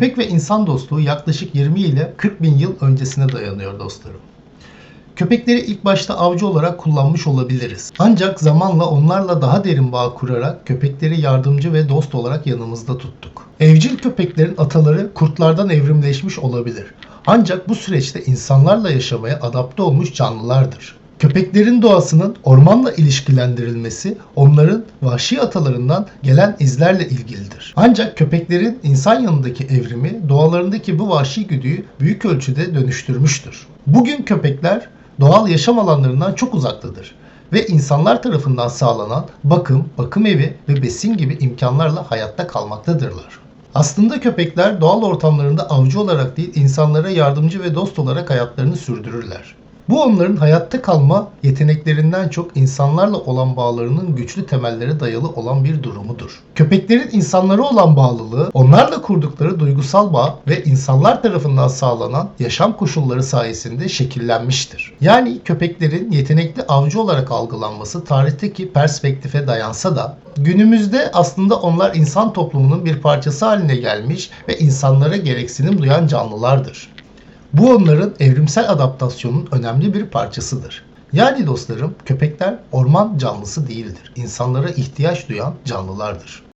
Köpek ve insan dostluğu yaklaşık 20 ile 40 bin yıl öncesine dayanıyor dostlarım. Köpekleri ilk başta avcı olarak kullanmış olabiliriz. Ancak zamanla onlarla daha derin bağ kurarak köpekleri yardımcı ve dost olarak yanımızda tuttuk. Evcil köpeklerin ataları kurtlardan evrimleşmiş olabilir. Ancak bu süreçte insanlarla yaşamaya adapte olmuş canlılardır. Köpeklerin doğasının ormanla ilişkilendirilmesi onların vahşi atalarından gelen izlerle ilgilidir. Ancak köpeklerin insan yanındaki evrimi doğalarındaki bu vahşi güdüyü büyük ölçüde dönüştürmüştür. Bugün köpekler doğal yaşam alanlarından çok uzaktadır ve insanlar tarafından sağlanan bakım, bakım evi ve besin gibi imkanlarla hayatta kalmaktadırlar. Aslında köpekler doğal ortamlarında avcı olarak değil insanlara yardımcı ve dost olarak hayatlarını sürdürürler. Bu onların hayatta kalma yeteneklerinden çok insanlarla olan bağlarının güçlü temellere dayalı olan bir durumudur. Köpeklerin insanlara olan bağlılığı, onlarla kurdukları duygusal bağ ve insanlar tarafından sağlanan yaşam koşulları sayesinde şekillenmiştir. Yani köpeklerin yetenekli avcı olarak algılanması tarihteki perspektife dayansa da günümüzde aslında onlar insan toplumunun bir parçası haline gelmiş ve insanlara gereksinim duyan canlılardır. Bu onların evrimsel adaptasyonun önemli bir parçasıdır. Yani dostlarım köpekler orman canlısı değildir. İnsanlara ihtiyaç duyan canlılardır.